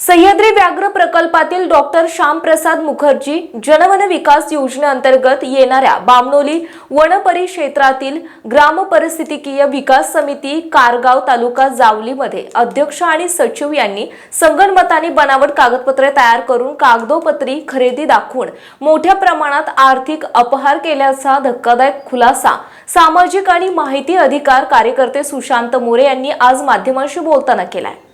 सह्याद्री व्याघ्र प्रकल्पातील डॉक्टर श्यामप्रसाद मुखर्जी जनवन विकास योजनेअंतर्गत येणाऱ्या बामणोली वनपरिक्षेत्रातील ग्राम विकास समिती कारगाव तालुका जावलीमध्ये अध्यक्ष आणि सचिव यांनी संगणमताने बनावट कागदपत्रे तयार करून कागदोपत्री खरेदी दाखवून मोठ्या प्रमाणात आर्थिक अपहार केल्याचा धक्कादायक खुलासा सामाजिक आणि माहिती अधिकार कार्यकर्ते सुशांत मोरे यांनी आज माध्यमांशी बोलताना केलाय.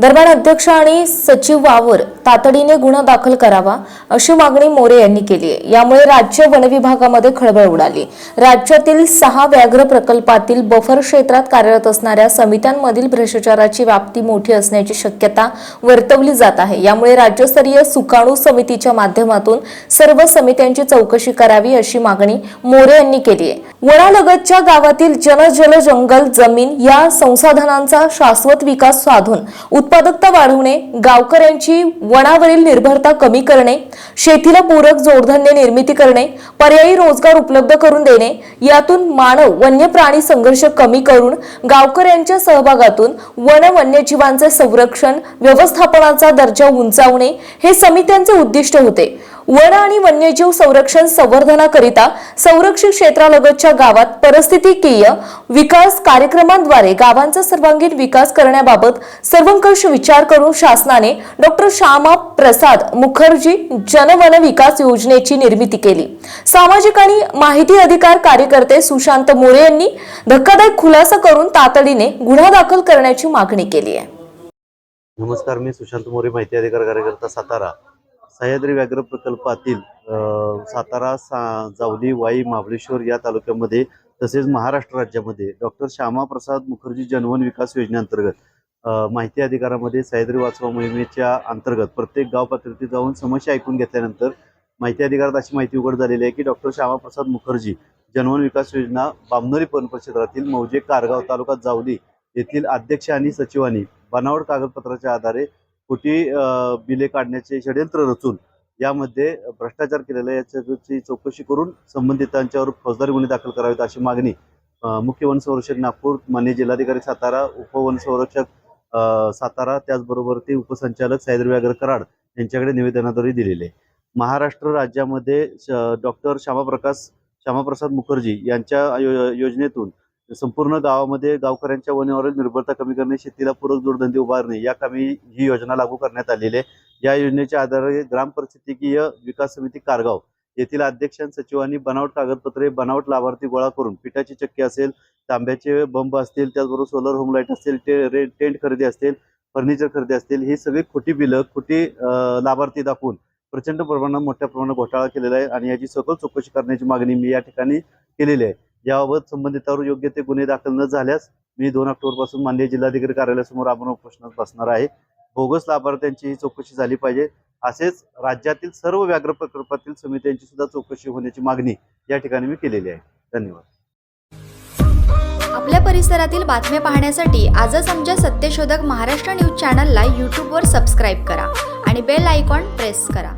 दरम्यान अध्यक्ष आणि सचिवावर तातडीने गुन्हा दाखल करावा अशी मागणी मोरे यांनी केली आहे. यामुळे राज्य वन विभागामध्ये खळबळ उडाली. राज्यातील सहा व्याघ्र प्रकल्पातील बफर क्षेत्रात कार्यरत असणाऱ्या समित्यांमधील भ्रष्टाचाराची व्याप्ती मोठी असण्याची शक्यता वर्तवली जात आहे. यामुळे राज्यस्तरीय सुकाणू समितीच्या माध्यमातून सर्व समित्यांची चौकशी करावी अशी मागणी मोरे यांनी केली आहे. वनालगतच्या गावातील जनजल जंगल जमीन या संसाधनांचा शाश्वत विकास साधून उत्पादकता वाढवणे गावकऱ्यांची वनावरील निर्भरता कमी करणे शेतीला पूरक जोडधंदे निर्मिती करणे पर्यायी रोजगार उपलब्ध करून देणे यातून मानव वन्य प्राणी संघर्ष कमी करून गावकऱ्यांच्या सहभागातून वन वन्यजीवांचे संरक्षण व्यवस्थापनाचा दर्जा उंचावणे हे समित्यांचे उद्दिष्ट होते. वन आणि वन्यजीव संरक्षण संवर्धनाकरिता संरक्षित क्षेत्रालगतच्या गावात परिस्थितीकीय विकास कार्यक्रमांद्वारे गावांचा सर्वांगीण विकास करण्याबाबत सर्वंकष विचार करून शासनाने डॉक्टर श्यामा प्रसाद मुखर्जी जनवन विकास योजनेची निर्मिती केली. सामाजिक आणि माहिती अधिकार कार्यकर्ते सुशांत मोरे यांनी धक्कादायक खुलासा करून तातडीने गुन्हा दाखल करण्याची मागणी केली आहे. नमस्कार मी सुशांत मोरे माहिती अधिकार कार्यकर्ता सातारा. सह्याद्री व्याघ्र प्रकल्पातील सातारा सा जावली वाई महाबळेश्वर या तालुक्यामध्ये तसेच महाराष्ट्र राज्यामध्ये डॉक्टर श्यामाप्रसाद मुखर्जी जनवन विकास योजनेअंतर्गत माहिती अधिकारामध्ये सह्याद्री वाचवा मोहिमेच्या अंतर्गत प्रत्येक गाव पातळीत जाऊन समस्या ऐकून घेतल्यानंतर माहिती अधिकारात अशी माहिती उघड झालेली आहे की डॉक्टर श्यामाप्रसाद मुखर्जी जनवन विकास योजना बामनोरी वन परिक्षेत्रातील मौजे कारगाव तालुका जावली येथील अध्यक्ष आणि सचिवांनी बनावट कागदपत्राच्या आधारे खोटी बिले काढण्याचे षडयंत्र रचून यामध्ये भ्रष्टाचार केलेला याच्याची याची चौकशी करून संबंधितांच्यावर फौजदारी गुन्हे दाखल करावेत अशी मागणी मुख्य वन संरक्षक नागपूर मान्य जिल्हाधिकारी सातारा उपवनसंरक्षक सातारा त्याचबरोबर ते उपसंचालक सह्याद्री व्याघ्र कराड यांच्याकडे निवेदनाद्वारे दिलेले. आहे महाराष्ट्र राज्यामध्ये डॉक्टर श्यामाप्रकाश श्यामाप्रसाद मुखर्जी यांच्या यो- योजनेतून संपूर्ण गावामध्ये गावकऱ्यांच्या वनेवर निर्भरता कमी करणे शेतीला पूरक जोडधंदे उभारणे या कामी ही योजना लागू करण्यात आलेली आहे. या योजनेच्या आधारे ग्रामपरिस्थितिकीय विकास समिती कारगाव येथील अध्यक्ष आणि सचिवांनी बनावट कागदपत्रे बनावट लाभार्थी गोळा करून पिठाची चक्की असेल तांब्याचे बंब असतील त्याचबरोबर सोलर होम लाइट असतील टे टेंट खरेदी असतील फर्निचर खरेदी असतील ही सगळी खोटी बिलं खोटी लाभार्थी दाखवून प्रचंड प्रमाणात मोठ्या प्रमाणात घोटाळा केलेला आहे आणि याची सखोल चौकशी करण्याची मागणी मी या ठिकाणी केलेली आहे. याबाबत संबंधितावर योग्य ते गुन्हे दाखल न झाल्यास मी दोन ऑक्टोबरपासून माननीय जिल्हाधिकारी कार्यालयासमोर आपण उपोषणात बसणार आहे. बोगस लाभार्थ्यांची ही चौकशी झाली पाहिजे. असेच राज्यातील सर्व व्याघ्र प्रकल्पातील समित्यांची सुद्धा चौकशी होण्याची मागणी या ठिकाणी मी केलेली आहे. धन्यवाद. आपल्या परिसरातील बातम्या पाहण्यासाठी आजच आमच्या सत्यशोधक महाराष्ट्र न्यूज चॅनलला यूट्यूबवर सबस्क्राईब करा आणि बेल आयकॉन प्रेस करा.